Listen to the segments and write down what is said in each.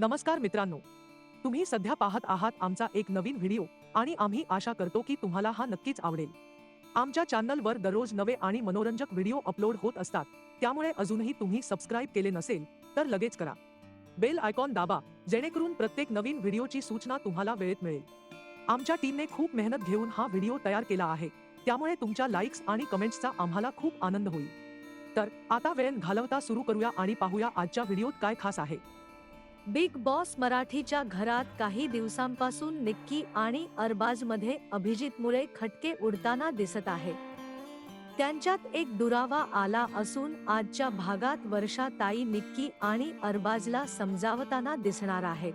नमस्कार मित्रांनो. तुम्ही सध्या पाहत आहात आमचा एक नवीन व्हिडिओ आणि आम्ही आशा करतो की तुम्हाला हा नक्कीच आवडेल. आमच्या चॅनलवर दररोज नवे आणि मनोरंजक व्हिडिओ अपलोड होत असतात. त्यामुळे अजूनही तुम्ही सबस्क्राईब केले नसेल तर लगेच करा. बेल आयकॉन दाबा जेणेकरून प्रत्येक नवीन व्हिडिओची सूचना तुम्हाला वेळेत मिळेल. आमच्या टीमने खूप मेहनत घेऊन हा व्हिडिओ तयार केला आहे. त्यामुळे तुमच्या लाईक्स आणि कमेंट्सचा आम्हाला खूप आनंद होईल. तर आता वेळ घालवता सुरू करूया आणि पाहूया आजच्या व्हिडिओत काय खास आहे. बिग बॉस मराठीच्या घरात काही दिवसांपासून निक्की आणि अरबाजमध्ये अभिजितमुळे खटके उडताना दिसत आहे. त्यांच्यात एक दुरावा आला असून आजच्या भागात वर्षा ताई निक्की आणि अरबाजला समजावताना दिसणार आहे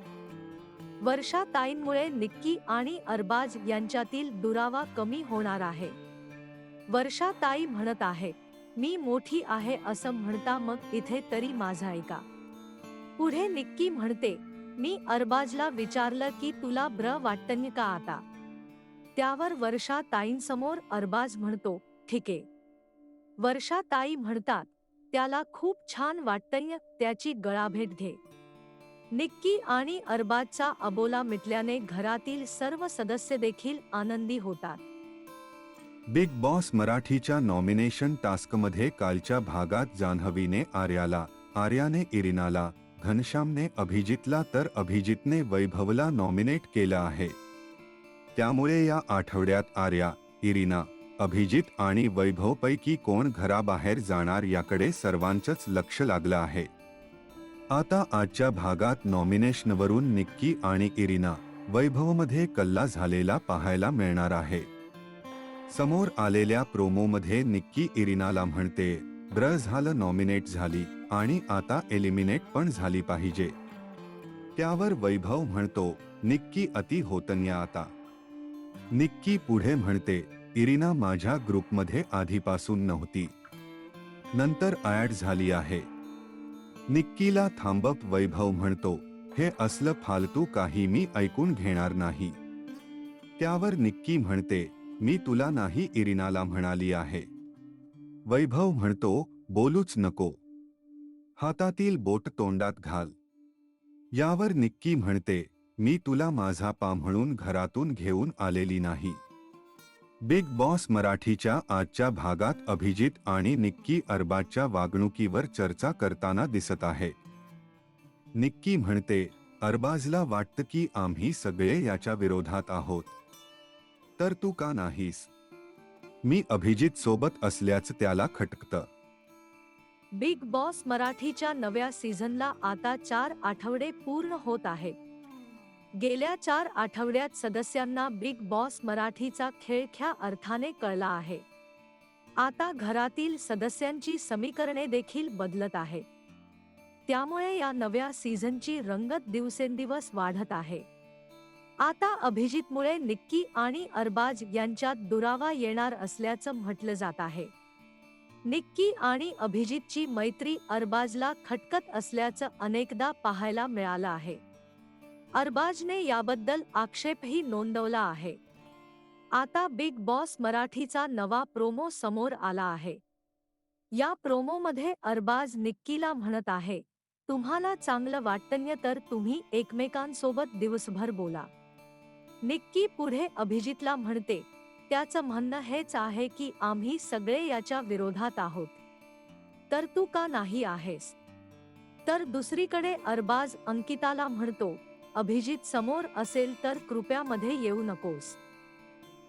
वर्षा ताईंमुळे निक्की आणि अरबाज यांच्यातील दुरावा कमी होणार आहे. वर्षा ताई म्हणत आहे मी मोठी आहे असं म्हणता मग इथे तरी माझा ऐका. पुढे निक्की म्हणते मी अरबाजला विचारलं की तुला ब्र वाटतंय का आता? त्यावर वर्षा ताईंसमोर अरबाज म्हणतो ठीके वर्षा ताई म्हणतात त्याला खूप छान वाटतंय त्याची गळाभेट घे. निक्की आणि अरबाजचा अबोला मिटल्याने घरातील सर्व सदस्य देखील आनंदी होतात. बिग बॉस मराठीच्या नॉमिनेशन टास्कमध्ये कालच्या भागात जान्हवीने आर्याला आर्याने इरिनाला घनश्यामने अभिजितला तर अभिजितने वैभवला नॉमिनेट केलं आहे. त्यामुळे या आठवड्यात आर्या इरिना अभिजित आणि वैभवपैकी कोण घराबाहेर जाणार याकडे सर्वांचंच लक्ष लागलं आहे. आता आजच्या भागात नॉमिनेशनवरून निक्की आणि इरिना वैभवमध्ये कल्ला झालेला पाहायला मिळणार आहे. समोर आलेल्या प्रोमोमध्ये निक्की इरिनाला म्हणते ब्र झालं नॉमिनेट झाली आणि आता एलिमिनेट पण झाली पाहिजे. त्यावर वैभव म्हणतो निक्की अति होतन्या आता. निक्की पुढे म्हणते इरिना माझ्या ग्रुपमध्ये आधीपासून नव्हती. नंतर ॲड झाली आहे. निक्कीला थांबप वैभव म्हणतो हे असलं फालतू काही मी ऐकून घेणार नाही. त्यावर निक्की म्हणते मी तुला नाही इरिनाला म्हणाली आहे. वैभव म्हणतो बोलूच नको. हातातील बोट तोंडात घाल. यावर निक्की म्हणते मी तुला माझा पा म्हणून घरातून घेऊन आलेली नाही. बिग बॉस मराठीच्या आजच्या भागात अभिजित आणि निक्की अरबाजच्या वागणुकीवर चर्चा करताना दिसत आहे. निक्की म्हणते अरबाजला वाटतं की आम्ही सगळे याच्या विरोधात आहोत. तर तू का नाहीस? मी अभिजित सोबत असल्याचं त्याला खटकतं. बिग बॉस मराठीच्या नव्या सीझनला आता चार आठवडे पूर्ण होत आहेत. गेल्या चार आठवड्यात सदस्यांना बिग बॉस मराठीचा खेळ ख्या अर्थाने कळला आहे. आता घरातील सदस्यांची समीकरणे देखील बदलत आहे त्यामुळे या नव्या सीझनची रंगत दिवसेंदिवस वाढत आहे. आता अभिजितमुळे निक्की आणि अरबाज यांच्यात दुरावा येणार असल्याचं म्हटलं जात आहे. निक्की आणि अभिजितची मैत्री अरबाजला खटकत असल्याचं अनेकदा पाहायला मिळालं आहे. अरबाजने याबद्दल आक्षेपही नोंदवला आहे. आता बिग बॉस मराठीचा नवा प्रोमो समोर आला आहे. या प्रोमोमध्ये अरबाज निक्कीला म्हणत आहे तुम्हाला चांगलं वाटतन्य तर तुम्ही एकमेकांसोबत दिवसभर बोला. निक्की पुढे अभिजितला म्हणते त्याचं म्हणणं हेच आहे की आम्ही सगळे याच्या विरोधात आहोत. तर तू का नाही आहेस? तर दुसरीकडे अरबाज अंकिताला म्हणतो अभिजित समोर असेल तर कृपयामध्ये येऊ नकोस.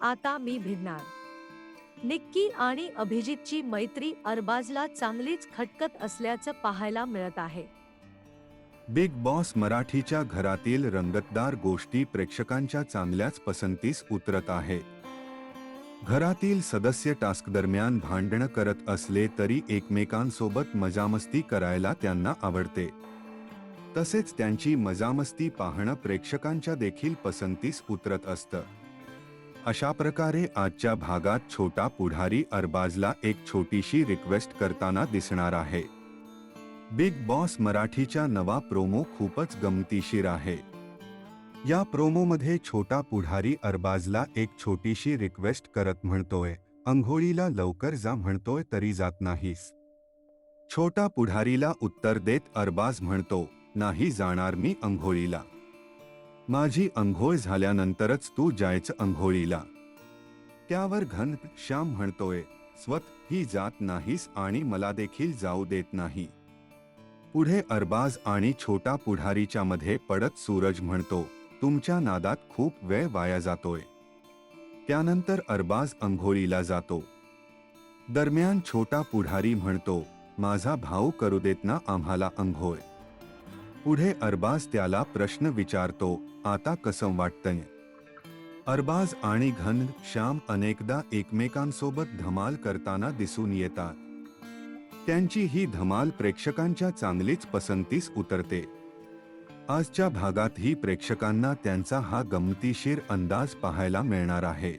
आता मी भिडणार. निक्की आणि अभिजितची मैत्री अरबाजला चांगलीच खटकत असल्याचं पाहायला मिळत आहे. बिग बॉस मराठीच्या घरातील रंगतदार गोष्टी प्रेक्षकांच्या चांगल्याच पसंतीस उतरत आहे. घरातील सदस्य टास्क दरम्यान भांडणं करत असले तरी एकमेकांसोबत मजामस्ती करायला त्यांना आवडते. तसेच त्यांची मजामस्ती पाहणं प्रेक्षकांच्या देखील पसंतीस उतरत असतं. अशा प्रकारे आजच्या भागात छोटा पुढारी अरबाजला एक छोटीशी रिक्वेस्ट करताना दिसणार आहे. बिग बॉस मराठीच्या नवा प्रोमो खूपच गमतीशीर आहे. या प्रोमोमध्ये छोटा पुढारी अरबाजला एक छोटीशी रिक्वेस्ट करत म्हणतोय अंघोळीला लवकर जा म्हणतोय तरी जात नाहीस. छोटा पुढारीला उत्तर देत अरबाज म्हणतो नाही जाणार मी अंघोळीला. माझी अंघोळ झाल्यानंतरच तू जायचं अंघोळीला. त्यावर घन श्याम म्हणतोय स्वत ही जात नाहीस आणि मला देखील जाऊ देत नाही. पुढे अरबाज आणि छोटा पुढारीच्या मध्ये पडत सूरज म्हणतो तुमच्या नादात खूप वेळ वाया जातोय. त्यानंतर अरबाज अंघोळीला जातो. दरम्यान छोटा पुढारी म्हणतो माझा भाऊ करू देत ना आम्हाला अंघोळ. पुढे अरबाज त्याला प्रश्न विचारतो आता कसं वाटतंय? अरबाज आणि घन श्याम अनेकदा एकमेकांसोबत धमाल करताना दिसून येतात. त्यांची ही धमाल प्रेक्षकांच्या चांगलीच पसंतीस उतरते. आजच्या भागातही प्रेक्षकांना त्यांचा हा गमतीशीर अंदाज पाहायला मिळणार आहे.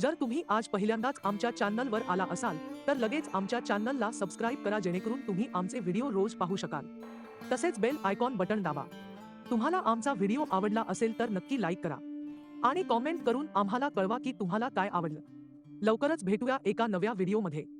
जर तुम्ही आज पहिल्यांदाच आमच्या चॅनलवर आला असाल तर लगेच आमच्या चॅनलला सबस्क्राईब करा जेणेकरून तुम्ही आमचे व्हिडिओ रोज पाहू शकाल. तसेच बेल आयकॉन बटन दाबा. तुम्हाला आमचा व्हिडिओ आवडला असेल तर नक्की लाईक करा. आणि कॉमेंट करून आम्हाला कळवा की तुम्हाला काय आवडलं. लवकरच भेटूया एका नव्या व्हिडिओमध्ये.